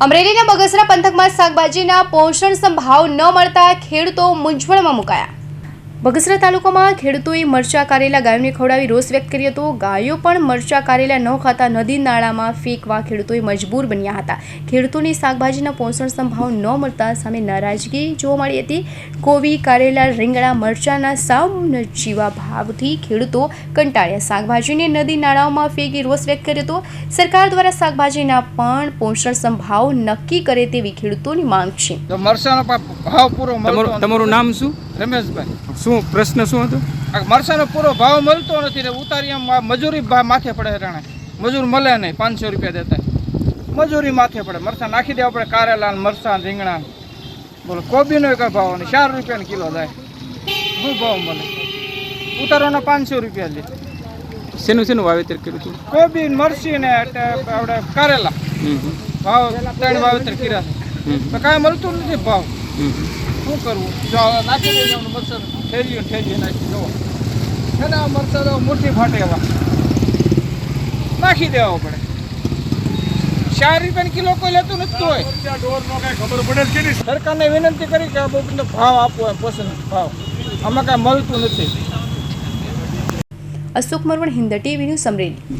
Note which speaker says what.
Speaker 1: અમરેલીના બગસરા પંથકમાં શાકભાજીના પોષણ સંભાવ ન મળતા ખેડૂતો મૂંઝવણમાં મુકાયા. બગસરા તાલુકામાં ખેડૂતોએ મરચા કારેલા ગાયોને ખવડાવી રોષ વ્યક્ત કર્યો હતો. ગાયો પણ મરચા કારેલા ન ખાતા નદી નાળામાં ફેંકવા ખેડૂતોએ મજબૂર બન્યા હતા. ખેડૂતોને શાકભાજીના પોષણ સંભાવ ન મળતા સામે નારાજગી જોવા મળી હતી. કોબી કારેલા રીંગણા મરચાના સાવ જીવા ભાવથી ખેડૂતો કંટાળ્યા. શાકભાજીને નદી નાળાઓમાં ફેંકી રોષ વ્યક્ત કર્યો હતો. સરકાર દ્વારા શાકભાજીના પણ પોષણ સંભાવ નક્કી કરે તેવી ખેડૂતોની માંગ છે.
Speaker 2: તો ભાવ પૂરો
Speaker 3: તમારું તમારું નામ શું?
Speaker 2: રમેશભાઈ.
Speaker 3: શું પ્રશ્ન શું હતો?
Speaker 2: આ મરસાનો પૂરો ભાવ મળતો નથી ને ઉતારી આમ મજૂરી માથે પડે હેરાણે મજૂર મળે નહીં પાંચસો રૂપિયા દેતા. મજૂરી માથે પડે. મરસા નાખી દેવા પડે કારેલા મરસા રીંગણા બોલો કોબીનો કઈ ભાવ નહીં ચાર રૂપિયા કિલો થાય. શું ભાવ મળે? ઉતારવાના પાંચસો રૂપિયા લે.
Speaker 3: શેનું શેનું વાવેતર કર્યું હતું?
Speaker 2: કોબી મરસી ને એટલે આપણે કારેલા. ભાવ ત્રણ વાવેતર કર્યા છે. કાંઈ મળતું નથી ભાવ. શું કરવું? જો હવે નાખી દઈએ મચ્છર ઠેરીઓ ઠેરીએ નાખી જવો છે ને આ મરસા મોટી ફાટે એવા. નાખી દેવા પડે. ચાર રૂપિયા કિલો કોઈ લેતું નથી હોય. સરકારને વિનંતી કરી કે આ બધો ભાવ આપવો પસંદ ભાવ. આમાં કાંઈ મળતું નથી.
Speaker 1: Ashok Marvan Hind TV news Amreli.